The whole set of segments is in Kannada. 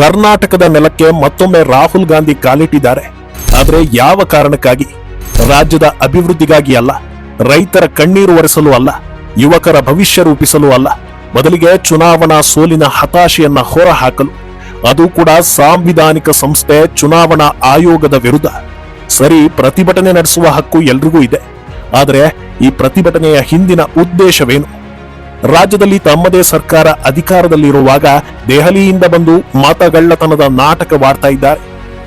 ಕರ್ನಾಟಕದ ನೆಲಕ್ಕೆ ಮತ್ತೊಮ್ಮೆ ರಾಹುಲ್ ಗಾಂಧಿ ಕಾಲಿಟ್ಟಿದ್ದಾರೆ. ಆದರೆ ಯಾವ ಕಾರಣಕ್ಕಾಗಿ? ರಾಜ್ಯದ ಅಭಿವೃದ್ಧಿಗಾಗಿ ಅಲ್ಲ, ರೈತರ ಕಣ್ಣೀರು ಒರೆಸಲು ಅಲ್ಲ, ಯುವಕರ ಭವಿಷ್ಯ ರೂಪಿಸಲು ಅಲ್ಲ, ಬದಲಿಗೆ ಚುನಾವಣಾ ಸೋಲಿನ ಹತಾಶೆಯನ್ನ ಹೊರಹಾಕಲು. ಅದು ಕೂಡ ಸಾಂವಿಧಾನಿಕ ಸಂಸ್ಥೆ ಚುನಾವಣಾ ಆಯೋಗದ ವಿರುದ್ಧ. ಸರಿ, ಪ್ರತಿಭಟನೆ ನಡೆಸುವ ಹಕ್ಕು ಎಲ್ರಿಗೂ ಇದೆ. ಆದರೆ ಈ ಪ್ರತಿಭಟನೆಯ ಹಿಂದಿನ ಉದ್ದೇಶವೇನು? ರಾಜ್ಯದಲ್ಲಿ ತಮ್ಮದೇ ಸರ್ಕಾರ ಅಧಿಕಾರದಲ್ಲಿರುವಾಗ ದೆಹಲಿಯಿಂದ ಬಂದು ಮತಗಳ್ಳತನದ ನಾಟಕವಾಡ್ತಾ ಇದ್ದಾರೆ.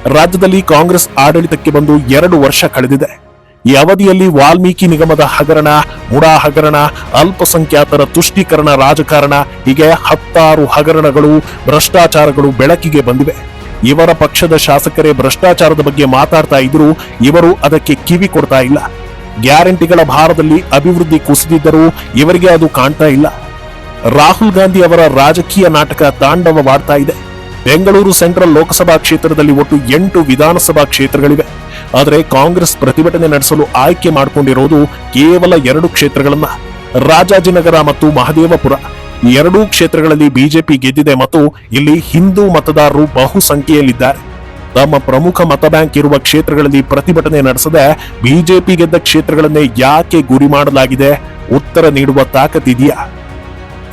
ರಾಜ್ಯದಲ್ಲಿ ಕಾಂಗ್ರೆಸ್ ಆಡಳಿತಕ್ಕೆ ಬಂದು ಎರಡು ವರ್ಷ ಕಳೆದಿದೆ. ಈ ಅವಧಿಯಲ್ಲಿ ವಾಲ್ಮೀಕಿ ನಿಗಮದ ಹಗರಣ, ಮುಡಾ ಹಗರಣ, ಅಲ್ಪಸಂಖ್ಯಾತರ ತುಷ್ಟೀಕರಣ ರಾಜಕಾರಣ, ಹೀಗೆ ಹತ್ತಾರು ಹಗರಣಗಳು, ಭ್ರಷ್ಟಾಚಾರಗಳು ಬೆಳಕಿಗೆ ಬಂದಿವೆ. ಇವರ ಪಕ್ಷದ ಶಾಸಕರೇ ಭ್ರಷ್ಟಾಚಾರದ ಬಗ್ಗೆ ಮಾತಾಡ್ತಾ ಇದ್ರು ಇವರು ಅದಕ್ಕೆ ಕಿವಿ ಕೊಡ್ತಾ ಇಲ್ಲ. ಗ್ಯಾರಂಟಿಗಳ ಭಾರದಲ್ಲಿ ಅಭಿವೃದ್ಧಿ ಕುಸಿದಿದ್ದರೂ ಇವರಿಗೆ ಅದು ಕಾಣ್ತಾ ಇಲ್ಲ. ರಾಹುಲ್ ಗಾಂಧಿ ಅವರ ರಾಜಕೀಯ ನಾಟಕ ತಾಂಡವವಾಡ್ತಾ ಇದೆ. ಬೆಂಗಳೂರು ಸೆಂಟ್ರಲ್ ಲೋಕಸಭಾ ಕ್ಷೇತ್ರದಲ್ಲಿ ಒಟ್ಟು ಎಂಟು ವಿಧಾನಸಭಾ ಕ್ಷೇತ್ರಗಳಿವೆ. ಆದರೆ ಕಾಂಗ್ರೆಸ್ ಪ್ರತಿಭಟನೆ ನಡೆಸಲು ಆಯ್ಕೆ ಮಾಡಿಕೊಂಡಿರೋದು ಕೇವಲ ಎರಡು ಕ್ಷೇತ್ರಗಳನ್ನ. ರಾಜಾಜಿನಗರ ಮತ್ತು ಮಹದೇವಪುರ. ಎರಡೂ ಕ್ಷೇತ್ರಗಳಲ್ಲಿ ಬಿಜೆಪಿ ಗೆದ್ದಿದೆ ಮತ್ತು ಇಲ್ಲಿ ಹಿಂದೂ ಮತದಾರರು ಬಹುಸಂಖ್ಯೆಯಲ್ಲಿದ್ದಾರೆ. ತಮ್ಮ ಪ್ರಮುಖ ಮತ ಬ್ಯಾಂಕ್ ಇರುವ ಕ್ಷೇತ್ರಗಳಲ್ಲಿ ಪ್ರತಿಭಟನೆ ನಡೆಸದೆ ಬಿಜೆಪಿ ಗೆದ್ದ ಕ್ಷೇತ್ರಗಳನ್ನೇ ಯಾಕೆ ಗುರಿ ಮಾಡಲಾಗಿದೆ? ಉತ್ತರ ನೀಡುವ ತಾಕತ್ತಿದೆಯಾ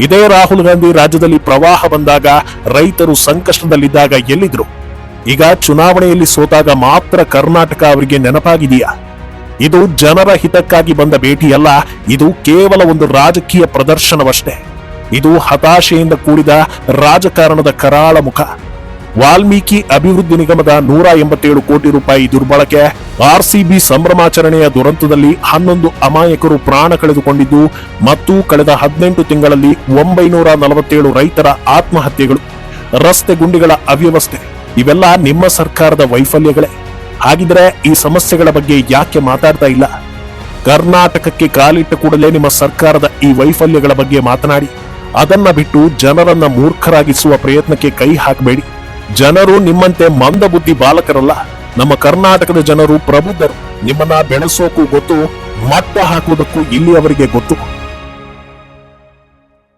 ಇದೇ ರಾಹುಲ್ ಗಾಂಧಿ ರಾಜ್ಯದಲ್ಲಿ ಪ್ರವಾಹ ಬಂದಾಗ ರೈತರು ಸಂಕಷ್ಟದಲ್ಲಿದ್ದಾಗ ಎಲ್ಲಿದ್ರು? ಈಗ ಚುನಾವಣೆಯಲ್ಲಿ ಸೋತಾಗ ಮಾತ್ರ ಕರ್ನಾಟಕ ಅವರಿಗೆ ನೆನಪಾಗಿದೆಯಾ? ಇದು ಜನರ ಹಿತಕ್ಕಾಗಿ ಬಂದ ಭೇಟಿಯಲ್ಲ, ಇದು ಕೇವಲ ಒಂದು ರಾಜಕೀಯ ಪ್ರದರ್ಶನವಷ್ಟೇ. ಇದು ಹತಾಶೆಯಿಂದ ಕೂಡಿದ ರಾಜಕಾರಣದ ಕರಾಳ ಮುಖ. ವಾಲ್ಮೀಕಿ ಅಭಿವೃದ್ಧಿ ನಿಗಮದ ನೂರ ಎಂಬತ್ತೇಳು ಕೋಟಿ ರೂಪಾಯಿ ದುರ್ಬಳಕೆ, ಆರ್ಸಿಬಿ ಸಂಭ್ರಮಾಚರಣೆಯ ದುರಂತದಲ್ಲಿ ಹನ್ನೊಂದು ಅಮಾಯಕರು ಪ್ರಾಣ ಕಳೆದುಕೊಂಡಿದ್ದು, ಮತ್ತು ಕಳೆದ ಹದಿನೆಂಟು ತಿಂಗಳಲ್ಲಿ ಒಂಬೈನೂರ ನಲವತ್ತೇಳು ರೈತರ ಆತ್ಮಹತ್ಯೆಗಳು, ರಸ್ತೆ ಗುಂಡಿಗಳ ಅವ್ಯವಸ್ಥೆ, ಇವೆಲ್ಲ ನಿಮ್ಮ ಸರ್ಕಾರದ ವೈಫಲ್ಯಗಳೇ. ಹಾಗಿದ್ರೆ ಈ ಸಮಸ್ಯೆಗಳ ಬಗ್ಗೆ ಯಾಕೆ ಮಾತಾಡ್ತಾ ಇಲ್ಲ? ಕರ್ನಾಟಕಕ್ಕೆ ಕಾಲಿಟ್ಟ ಕೂಡಲೇ ನಿಮ್ಮ ಸರ್ಕಾರದ ಈ ವೈಫಲ್ಯಗಳ ಬಗ್ಗೆ ಮಾತನಾಡಿ, ಅದನ್ನ ಬಿಟ್ಟು ಜನರನ್ನ ಮೂರ್ಖರಾಗಿಸುವ ಪ್ರಯತ್ನಕ್ಕೆ ಕೈ ಹಾಕಬೇಡಿ. ಜನರು ನಿಮ್ಮಂತೆ ಮಂದಬುದ್ಧಿ ಬಾಲಕರಲ್ಲ. ನಮ್ಮ ಕರ್ನಾಟಕದ ಜನರು ಪ್ರಬುದ್ಧರು. ನಿಮ್ಮನ್ನ ಬೆಳೆಸೋಕು ಗೊತ್ತು, ಮಟ್ಟ ಹಾಕುವುದಕ್ಕೂ ಇಲ್ಲಿ ಅವರಿಗೆ ಗೊತ್ತು.